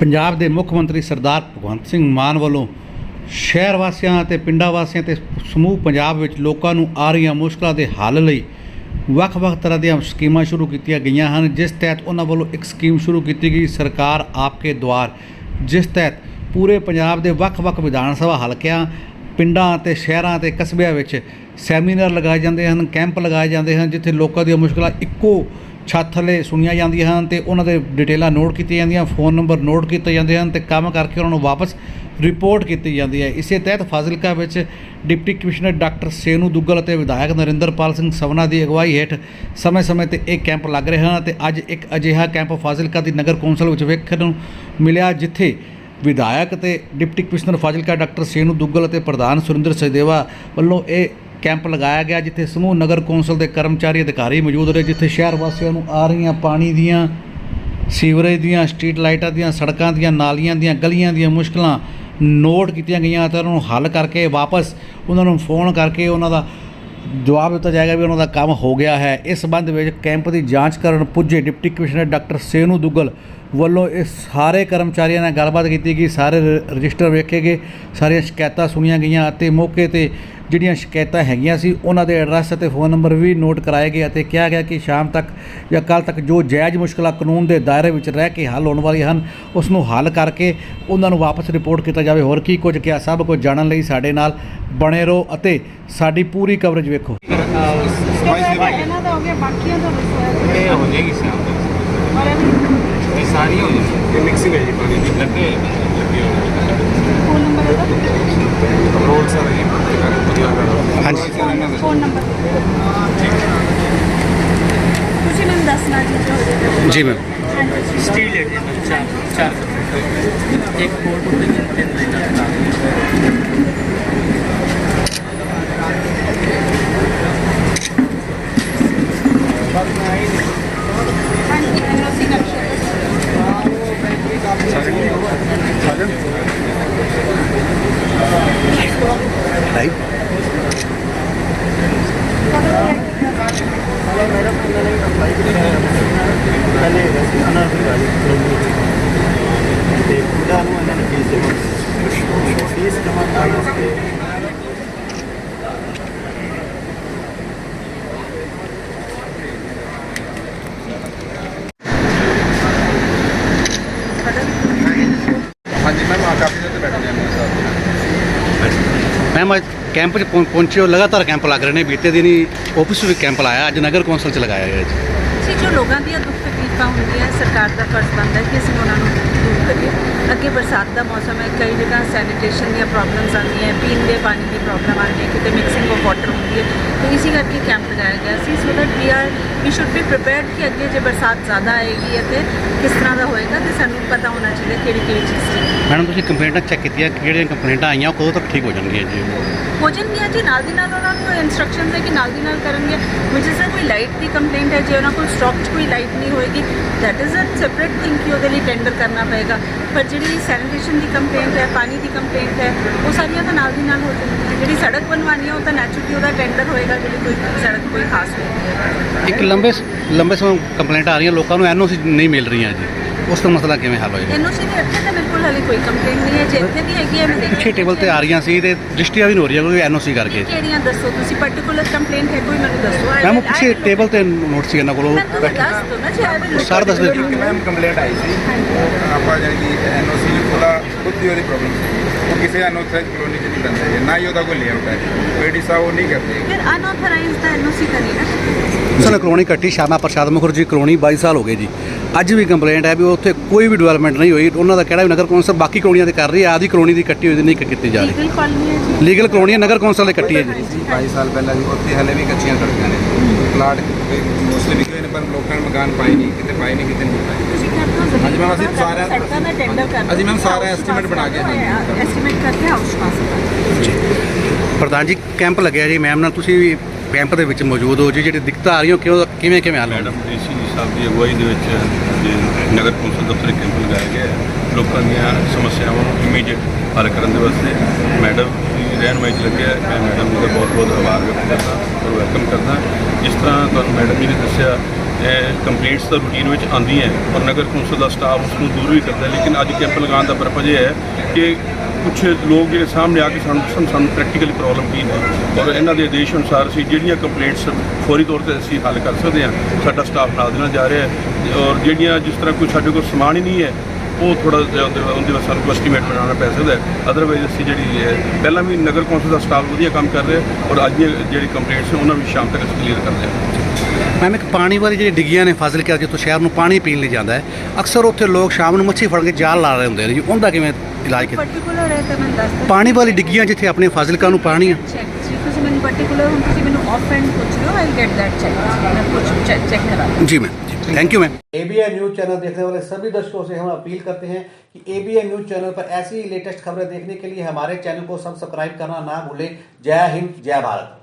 ਪੰਜਾਬ ਦੇ ਮੁੱਖ ਮੰਤਰੀ ਸਰਦਾਰ ਭਗਵੰਤ ਸਿੰਘ ਮਾਨ ਵੱਲੋਂ ਸ਼ਹਿਰ ਵਾਸੀਆਂ ਅਤੇ ਪਿੰਡਾਂ ਵਾਸੀਆਂ ਤੇ ਸਮੂਹ ਪੰਜਾਬ ਵਿੱਚ ਲੋਕਾਂ ਨੂੰ ਆ ਰਹੀਆਂ ਮੁਸ਼ਕਲਾਂ ਦੇ ਹੱਲ ਲਈ ਵੱਖ-ਵੱਖ ਤਰ੍ਹਾਂ ਦੀਆਂ ਸਕੀਮਾਂ ਸ਼ੁਰੂ ਕੀਤੀਆਂ ਗਈਆਂ ਹਨ, ਜਿਸ ਤਹਿਤ ਉਹਨਾਂ ਵੱਲੋਂ ਇੱਕ ਸਕੀਮ ਸ਼ੁਰੂ ਕੀਤੀ ਗਈ, ਸਰਕਾਰ ਆਪਕੇ ਦੁਆਰ ਜਿਸ ਤਹਿਤ ਪੂਰੇ ਪੰਜਾਬ ਦੇ ਵੱਖ-ਵੱਖ ਵਿਧਾਨ ਸਭਾ ਹਲਕਿਆਂ, ਪਿੰਡਾਂ ਅਤੇ ਸ਼ਹਿਰਾਂ ਤੇ ਕਸਬਿਆਂ ਵਿੱਚ ਸੈਮੀਨਾਰ ਲਗਾਏ ਜਾਂਦੇ ਹਨ, ਕੈਂਪ ਲਗਾਏ ਜਾਂਦੇ ਹਨ, ਜਿੱਥੇ ਲੋਕਾਂ ਦੀਆਂ ਮੁਸ਼ਕਲਾਂ ਇੱਕੋ ਛੱਤ ਥੱਲੇ ਸੁਣੀਆਂ ਜਾਂਦੀਆਂ ਹਨ ਤੇ ਉਹਨਾਂ ਦੇ ਡਿਟੇਲਾਂ ਨੋਟ ਕੀਤੀਆਂ ਜਾਂਦੀਆਂ, ਫੋਨ ਨੰਬਰ ਨੋਟ ਕੀਤੇ ਜਾਂਦੇ ਹਨ ਤੇ ਕੰਮ ਕਰਕੇ ਉਹਨਾਂ ਨੂੰ ਵਾਪਸ ਰਿਪੋਰਟ ਕੀਤੀ ਜਾਂਦੀ ਹੈ। ਇਸੇ ਤਹਿਤ ਫਾਜ਼ਿਲਕਾ ਵਿੱਚ deputy commissioner doctor Senu Duggal ਅਤੇ ਵਿਧਾਇਕ ਨਰਿੰਦਰਪਾਲ ਸਿੰਘ ਸਵਨਾ ਦੀ ਅਗਵਾਈ ਹੇਠ ਸਮੇਂ-ਸਮੇਂ ਤੇ ਇਹ ਕੈਂਪ ਲੱਗ ਰਹੇ ਹਨ ਤੇ ਅੱਜ ਇੱਕ ਅਜਿਹਾ ਕੈਂਪ ਫਾਜ਼ਿਲਕਾ ਦੀ ਨਗਰ ਕੌਂਸਲ ਵਿੱਚ ਵੇਖਣ ਨੂੰ ਮਿਲਿਆ, ਜਿੱਥੇ ਵਿਧਾਇਕ ਤੇ deputy commissioner Fazilka doctor Senu Duggal ਅਤੇ ਪ੍ਰਧਾਨ ਸੁਰਿੰਦਰ ਸਚਦੇਵਾ ਵੱਲੋਂ ਇਹ ਕੈਂਪ ਲਗਾਇਆ ਗਿਆ ਜਿੱਥੇ ਸਮੂਹ ਨਗਰ ਕੌਂਸਲ ਦੇ ਕਰਮਚਾਰੀ ਅਧਿਕਾਰੀ ਮੌਜੂਦ ਰਹੇ, ਜਿੱਥੇ ਸ਼ਹਿਰ ਵਾਸੀਆਂ ਨੂੰ ਆ ਰਹੀਆਂ ਪਾਣੀ ਦੀਆਂ, ਸੀਵਰੇਜ ਦੀਆਂ, ਸਟਰੀਟ ਲਾਈਟਾਂ ਦੀਆਂ, ਸੜਕਾਂ ਦੀਆਂ, ਨਾਲੀਆਂ ਦੀਆਂ, ਗਲੀਆਂ ਦੀਆਂ ਮੁਸ਼ਕਲਾਂ ਨੋਟ ਕੀਤੀਆਂ ਗਈਆਂ ਤੇ ਉਹਨਾਂ ਨੂੰ ਹੱਲ ਕਰਕੇ ਵਾਪਸ ਉਹਨਾਂ ਨੂੰ ਫੋਨ ਕਰਕੇ ਉਹਨਾਂ ਦਾ ਜਵਾਬ ਦਿੱਤਾ ਜਾਏਗਾ ਵੀ ਉਹਨਾਂ ਦਾ ਕੰਮ ਹੋ ਗਿਆ ਹੈ। ਇਸ ਸੰਬੰਧ ਵਿੱਚ ਕੈਂਪ ਦੀ ਜਾਂਚ ਕਰਨ ਪੁੱਜੇ deputy commissioner doctor Senu Duggal ਵੱਲੋਂ ਇਸ ਸਾਰੇ ਕਰਮਚਾਰੀਆਂ ਨਾਲ ਗੱਲਬਾਤ ਕੀਤੀ ਗਈ, ਸਾਰੇ ਰ- ਰਜਿਸਟਰ ਵੇਖੇ ਗਏ, ਸਾਰੀਆਂ ਸ਼ਿਕਾਇਤਾਂ ਸੁਣੀਆਂ ਗਈਆਂ ਅਤੇ ਮੌਕੇ ਤੇ ਜਿਹੜੀਆਂ ਸ਼ਿਕਾਇਤਾਂ ਹੈਗੀਆਂ ਸੀ ਉਹਨਾਂ ਦੇ ਐਡਰੈਸ ਅਤੇ ਫੋਨ ਨੰਬਰ ਵੀ ਨੋਟ ਕਰਾਏ ਗਏ ਅਤੇ ਕਿਹਾ ਗਿਆ ਕਿ ਸ਼ਾਮ ਤੱਕ ਜਾਂ ਕੱਲ ਤੱਕ ਜੋ ਜਾਇਜ਼ ਮੁਸ਼ਕਲਾਂ ਕਾਨੂੰਨ ਦੇ ਦਾਇਰੇ ਵਿੱਚ ਰਹਿ ਕੇ ਹੱਲ ਹੋਣ ਵਾਲੀਆਂ ਹਨ ਉਸ ਨੂੰ ਹੱਲ ਕਰਕੇ ਉਹਨਾਂ ਨੂੰ ਵਾਪਸ ਰਿਪੋਰਟ ਕੀਤਾ ਜਾਵੇ। ਹੋਰ ਕੀ ਕੁਝ ਕਿਹਾ ਸਭ ਕੁਝ ਜਾਣਨ ਲਈ ਸਾਡੇ ਨਾਲ ਬਣੇ ਰਹੋ ਅਤੇ ਸਾਡੀ ਪੂਰੀ ਕਵਰੇਜ ਵੇਖੋ। ਇਹਨਾਂ ਦਾ ਹੋ ਗਿਆ ਬਾਕੀਆਂ ਦਾ ਦੱਸੋ ਇਹ ਹੋ ਜਾਏਗੀ ਸ਼ਾਮ ਤੱਕ। ਔਰ ਇਹ ਇਹ ਸਾਰੀ ਹੋ ਜਾਏਗੀ। ਇਹ ਮਿਕਸਿੰਗ ਹੈ ਜੀ ਪਾਣੀ ਦੀ ਲੱਗੇ ਲੱਗੇ ਫੋਨ ਨੰਬਰ ਇਹਦਾ? ਰੋਲ ਸਰ ਇਹ ਹਾਂਜੀ। ਫੋਨ ਨੰਬਰ ਤੁਸੀਂ ਮੈਨੂੰ ਦੱਸਣਾ ਜੀ ਜੋ ਜੀ ਮੈਮ ਹਾਂਜੀ ਸਟੀਲ ਹੈ ਜੀ ਚਾਰ ਚਾਰ ਇੱਕ ਕੋਟ ਉੱਤੇ ਤਿੰਨ ਲਾਈਨਾਂ ਦੇ ਨਾਲ ਹਾਂਜੀ ਐਨਓਸੀ ਨਕਸ਼ਾ ਰਾਈਟ ਹਾਂਜੀ ਮੈਮ ਆ ਕਾਫੀ ਦੇਰ ਤੋਂ ਬੈਠੇ ਹਾਂ ਸਰ ਮੈਮ ਅੱਜ ਕੈਂਪ 'ਚ ਪਹੁੰ- ਪਹੁੰਚੇ ਹੋ ਲਗਾਤਾਰ ਕੈਂਪ ਲੱਗ ਰਹੇ ਨੇ ਬੀਤੇ ਦਿਨੀ ਆਫਿਸ ਵਿੱਚ ਕੈਂਪ ਲਾਇਆ ਅੱਜ ਨਗਰ ਕੌਂਸਲ 'ਚ ਲਗਾਇਆ ਗਿਆ ਜੀ। ਅਸੀਂ ਜੋ ਲੋਕਾਂ ਦੀਆਂ ਦੁੱਖ ਤਕਲੀਫਾਂ ਹੁੰਦੀਆਂ ਸਰਕਾਰ ਦਾ ਫਰਜ਼ ਬਣਦਾ ਹੈ ਕਿ ਅਸੀਂ ਉਹਨਾਂ ਨੂੰ ਦੂਰ ਕਰੀਏ। ਅੱਗੇ ਬਰਸਾਤ ਦਾ ਮੌਸਮ ਹੈ ਕਈ ਜਗ੍ਹਾ ਸੈਨੀਟੇਸ਼ਨ ਦੀਆਂ ਪ੍ਰੋਬਲਮਸ ਆਉਂਦੀਆਂ ਪੀਣ ਦੇ ਪਾਣੀ ਦੀ ਪ੍ਰੋਬਲਮ ਆਉਂਦੀ ਹੈ ਕਿਤੇ ਮਿਕਸਿੰਗ ਆਫ ਵਾਟਰ ਹੁੰਦੀ ਹੈ। ਤੇ ਇਸੇ ਕਰਕੇ ਕੈਂਪ ਲਗਾਇਆ ਗਿਆ ਸੀ so that we are we should be prepared ਕਿ ਅੱਗੇ ਜੇ ਬਰਸਾਤ ਜ਼ਿਆਦਾ ਆਏਗੀ ਅਤੇ ਕਿਸ ਤਰ੍ਹਾਂ ਦਾ ਹੋਏਗਾ ਤੇ ਸਾਨੂੰ ਪਤਾ ਹੋਣਾ ਚਾਹੀਦਾ ਕਿਹੜੀ ਕਿਹੜੀ ਚੀਜ਼ ਸੀ ਮੈਡਮ ਤੁਸੀਂ ਕੰਪਲੇਂਟਾਂ ਚੈੱਕ ਕੀਤੀਆਂ ਕਿਹੜੀਆਂ ਕੰਪਲੇਂਟਾਂ ਆਈਆਂ ਉਹ ਕਦੋਂ ਤੱਕ ਠੀਕ ਹੋ ਜਾਣਗੀਆਂ ਜੀ? ਹੋ ਜਾਣਗੀਆਂ ਜੀ ਨਾਲ ਦੀ ਨਾਲ ਉਹਨਾਂ ਨੂੰ ਇਨਸਟਰਕਸ਼ਨਸ ਹੈ ਕਿ ਨਾਲ ਦੀ ਨਾਲ ਕਰਨਗੇ। is a ਕੋਈ ਲਾਈਟ ਦੀ ਕੰਪਲੇਂਟ ਹੈ ਜੇ ਉਹਨਾਂ ਕੋਲ ਸਟਾਕ 'ਚ ਕੋਈ ਲਾਈਟ ਨਹੀਂ ਹੋਏਗੀ that is a separate thing ਕਿ ਉਹਦੇ ਲਈ ਟੈਂਡਰ ਕਰਨਾ ਪਏਗਾ। ਪਰ ਜਿਹੜੀ ਸੈਨੀਟੇਸ਼ਨ ਦੀ ਕੰਪਲੇਂਟ ਹੈ, ਪਾਣੀ ਦੀ ਕੰਪਲੇਂਟ ਹੈ, ਉਹ ਸਾਰੀਆਂ ਤਾਂ ਨਾਲ ਦੀ ਨਾਲ ਹੋ ਜਾਣਗੀਆਂ ਜਿਹੜੀ ਸੜਕ ਬਣਵਾਉਣੀ ਹੈ, ਉਹ ਤਾਂ ਨੈਚੁਰਲੀ ਉਹਦਾ ਟੈਂਡਰ ਹੋਏਗਾ, ਜਿਹੜੀ ਕੋਈ ਸੜਕ ਕੋਈ ਖਾਸ ਹੋਏਗੀ। ਇੱਕ ਲੰਬੇ ਲੰਬੇ ਸਮੇਂ ਕੰਪਲੇਂਟ ਆ ਰਹੀਆਂ, ਲੋਕਾਂ ਨੂੰ ਐਨਓਸੀ ਨਹੀਂ ਮਿਲ ਰਹੀਆਂ ਜੀ। ਉਸ ਦਾ ਮਸਲਾ ਕਿਵੇਂ ਹੱਲ ਹੋਏਗਾ ਐਨਓਸੀ ਦੇ ਇੱਥੇ ਤਾਂ ਬਿਲਕੁਲ ਹਾਲੇ ਕੋਈ ਕੰਪਲੇਂਟ ਨਹੀਂ ਹੈ ਜੇ ਇੱਥੇ ਦੀ ਹੈਗੀ ਹੈ ਮੈਂ ਦੇਖੀ ਪਿੱਛੇ ਟੇਬਲ ਤੇ ਆ ਰਹੀਆਂ ਸੀ ਤੇ ਦ੍ਰਿਸ਼ਟੀਆਂ ਵੀ ਨਹੀਂ ਹੋ ਰਹੀਆਂ ਕੋਈ ਐਨਓਸੀ ਕਰਕੇ। ਕਿਹੜੀਆਂ ਦੱਸੋ ਤੁਸੀਂ? ਪਾਰਟਿਕੂਲਰ ਕੰਪਲੇਂਟ ਹੈ ਕੋਈ ਮੈਨੂੰ ਦੱਸੋ। ਮੈਮ ਪਿੱਛੇ ਟੇਬਲ ਤੇ ਨੋਟ ਸੀ ਇਹਨਾਂ ਕੋਲ। ਉਹ ਮੈਂ ਤੁਹਾਨੂੰ ਬੈਠੇ ਦੱਸ ਦੋ ਨਾ ਜੀ ਆਈ ਵਿਲ ਸਰ ਦੱਸ ਦਿਓ। ਮੈਮ ਕੰਪਲੇਂਟ ਆਈ ਸੀ। ਆਪਾਂ ਜਾਨੀ ਕਿ ਐਨਓਸੀ ਥੋੜਾ ਖੁਦ ਦੀ ਉਹਦੀ ਪ੍ਰੋਬਲਮ ਸੀ। ਉਹ ਕਿਸੇ ਅਨੋਥਰਾਈਜ਼ ਕਲੋਨੀ 'ਚ ਨਹੀਂ ਬੰਦਾ ਹੈ ਨਾ ਹੀ ਉਹਦਾ ਕੋਈ ਲੇਆਊਟ ਹੈ। ਪੀਡੀ ਸਾਹਿਬ ਉਹ ਨਹੀਂ ਕਰਦੇ। ਫਿਰ ਅਨਆਥੋਰਾਈਜ਼ਡ ਦਾ ਐਨਓਸੀ ਤਾਂ ਨਹੀਂ ਨਾ। ਸਰ ਕਲੋਨੀ ਕੱਟੀ ਸ਼ਾਮਾ ਪ੍ਰਸ਼ਾਦ ਮੁਖਰਜੀ ਕਲੋਨੀ 22 ਸਾਲ ਹੋ ਗਏ ਜੀ। ਅੱਜ ਵੀ ਕੰਪਲੇਂਟ ਹੈ ਵੀ ਉੱਥੇ ਕੋਈ ਵੀ ਡਿਵੈਲਪਮੈਂਟ ਨਹੀਂ ਹੋਈ। ਉਹਨਾਂ ਦਾ ਕਿਹੜਾ ਵੀ ਨਗਰ ਕੌਂਸਲ ਬਾਕੀ ਕਲੋਨੀਆਂ ਤੇ ਕਰ ਰਹੀ ਹੈ ਆਦੀ ਕਲੋਨੀ ਦੀ ਕੱਟੀ ਹੋਈ ਦੀ ਨਹੀਂ ਕੀਤੀ ਜਾ ਰਹੀ। ਲੀਗਲ ਕਾਲੋਨੀ ਹੈ ਜੀ। ਲੀਗਲ ਕਲੋਨੀਆਂ ਨਗਰ ਕੌਂਸਲ ਦੇ ਕੱਟੀ ਹੈ ਜੀ। 22 ਸਾਲ ਪਹਿਲਾਂ ਵੀ ਉੱਥੇ ਹਲੇ ਵੀ ਕੱਚੀਆਂ ਸੜਕਾਂ ਨੇ। ਪਲਾਟ ਮੋਸਟਲੀ ਵੀ ਕੋਈ ਨੇ ਪਰ ਲੋਕਾਂ ਨੇ ਮਕਾਨ ਪਾਏ ਨਹੀਂ ਕਿਤੇ ਪਾਏ ਨਹੀਂ ਕਿਤੇ ਨਹੀਂ ਹੋ ਹਾਂਜੀ ਮੈਮ, ਅਸੀਂ ਸਾਰਾ- ਸੜਕਾਂ ਦਾ ਟੈਂਡਰ ਕਰਦੇ ਅਸੀਂ ਮੈਮ ਸਾਰਾ estimate ਬਣਾ ਕੇ ਹਾਂਜੀ। ਐਸਟੀਮੇਟ ਕਰਕੇ ਹਾਊਸ ਪਾਸ ਪ੍ਰਧਾਨ ਜੀ ਕੈਂਪ ਲੱਗਿਆ ਜੀ ਮੈਮ ਨਾਲ ਤੁਸੀਂ ਵੀ ਕੈਂਪ ਦੇ ਵਿੱਚ ਮੌਜੂਦ ਹੋ ਜੀ ਜਿਹੜੀ ਦਿੱਕਤਾਂ ਆ ਰਹੀਆਂ ਕਿਉਂ ਕਿਵੇਂ ਕਿਵੇਂ ਹੱਲ ਮੈਡਮ ਡੀਸੀ ਸਾਹਿਬ ਦੀ ਅਗਵਾਈ ਦੇ ਵਿੱਚ ਜੇ ਨਗਰ ਕੌਂਸਲ ਦਫ਼ਤਰ ਕੈਂਪ ਲਗਾਇਆ ਗਿਆ ਹੈ। ਲੋਕਾਂ ਦੀਆਂ ਸਮੱਸਿਆਵਾਂ ਨੂੰ ਇਮੀਡੀਏਟ ਹੱਲ ਕਰਨ ਦੇ ਵਾਸਤੇ ਮੈਡਮ ਦੀ ਰਹਿਨਮਾਈ 'ਚ ਲੱਗਿਆ ਹੈ। ਮੈਂ ਮੈਡਮ ਜੀ ਦਾ ਬਹੁਤ ਬਹੁਤ ਆਭਾਰ ਵਿਅਕਤ ਕਰਦਾ ਔਰ ਵੈਲਕਮ ਕਰਦਾ ਜਿਸ ਤਰ੍ਹਾਂ ਤੁਹਾਨੂੰ ਮੈਡਮ ਜੀ ਨੇ ਦੱਸਿਆ ਕੰਪਲੇਂਟਸ ਤਾਂ ਰੂਟੀਨ ਵਿੱਚ ਆਉਂਦੀਆਂ ਔਰ ਨਗਰ ਕੌਂਸਲ ਦਾ ਸਟਾਫ ਉਸ ਨੂੰ ਦੂਰ ਵੀ ਕਰਦਾ ਲੇਕਿਨ ਅੱਜ ਕੈਂਪ ਲਗਾਉਣ ਦਾ ਪਰਪਸ ਇਹ ਹੈ ਕਿ ਕੁਝ ਲੋਕ ਜਿਹੜੇ ਸਾਹਮਣੇ ਆ ਕੇ ਸਾਨੂੰ ਦੱਸਣ ਸਾਨੂੰ ਪ੍ਰੈਕਟੀਕਲੀ ਪ੍ਰੋਬਲਮ ਕੀ ਹੈ ਔਰ ਇਹਨਾਂ ਦੇ ਆਦੇਸ਼ ਅਨੁਸਾਰ ਅਸੀਂ ਜਿਹੜੀਆਂ ਕੰਪਲੇਂਟਸ ਫੌਰੀ ਤੌਰ ਤੇ ਅਸੀਂ ਹੱਲ ਕਰ ਸਕਦੇ ਹਾਂ, ਸਾਡਾ ਸਟਾਫ ਨਾਲ ਦੇ ਨਾਲ ਜਾ ਰਿਹਾ ਹੈ। ਔਰ ਜਿਹੜੀਆਂ ਜਿਸ ਤਰ੍ਹਾਂ ਕੋਈ ਸਾਡੇ ਕੋਲ ਸਮਾਨ ਹੀ ਨਹੀਂ ਹੈ, ਉਹ ਥੋੜਾ ਜਿਹਾ ਉਹਦੇ ਉਹਦੇ ਵਾਸਤੇ ਸਾਨੂੰ ਐਸਟੀਮੇਟ ਬਣਾਉਣਾ ਪੈ ਸਕਦਾ ਅਦਰਵਾਈਜ਼ ਅਸੀਂ ਜਿਹੜੀ ਹੈ ਪਹਿਲਾਂ ਵੀ ਨਗਰ ਕੌਂਸਲ ਦਾ ਸਟਾਫ ਵਧੀਆ ਕੰਮ ਕਰ ਰਿਹਾ ਔਰ ਅੱਜ ਦੀਆਂ ਜਿਹੜੀ ਕੰਪਲੇਂਟਸ ਨੇ, ਉਹਨਾਂ ਨੂੰ ਵੀ ਸ਼ਾਮ ਤੱਕ ਅਸੀਂ ਕਲੀਅਰ ਕਰ ਦਿਆਂਗੇ ਮੈਮ ਇੱਕ ਪਾਣੀ ਵਾਲੀ ਜਿਹੜੀ ਡਿੱਗੀਆਂ ਨੇ ਫਾਜ਼ਿਲਕਾ ਜਿੱਥੋਂ ਸ਼ਹਿਰ ਨੂੰ ਪਾਣੀ ਪੀਣ ਲਈ ਜਾਂਦਾ ਹੈ ਅਕਸਰ ਉੱਥੇ ਲੋਕ ਸ਼ਾਮ ਨੂੰ ਮੱਛੀ ਫੜ ਕੇ ਜਾਲ ਲਾ ਰਹੇ ਹੁੰਦੇ ਨੇ ਜੀ ਉਹਦਾ ਕਿਵੇਂ ਇਲਾਜ ਕੀਤਾ ਪਾਰਟਿਕੂਲਰ ਹੈ ਤਾਂ ਮੈਂ ਦੱਸ ਦਿੰਦੀ ਪਾਣੀ ਵਾਲੀ ਡਿੱਗੀਆਂ ਜਿੱਥੇ ਆਪਣੇ ਫਾਜ਼ਿਲਕਾ ਨੂੰ ਪਾਣੀ ਆ ਚੈੱਕ ਜੀ ਤੁਸੀਂ ਮੈਨੂੰ ਪਾਰਟਿਕੂਲਰ ਹੁਣ ਤੁਸੀਂ ਮੈਨੂੰ ਆਫ ਐਂਡ ਪੁੱਛ ਲਓ ਆਈ ਗੈਟ ਦੈਟ ਚੈੱਕ ਮੈਂ ਪੁੱਛ ਚੈੱਕ ਕਰਾ जी ma'am thank you ma'am ABN news channel देखने वाले सभी दर्शकों से हम अपील करते हैं कि एबीएन न्यूज चैनल पर ऐसी ही लेटेस्ट खबरें देखने के लिए हमारे चैनल को सब्सक्राइब करना ना भूलें जय हिंद जय भारत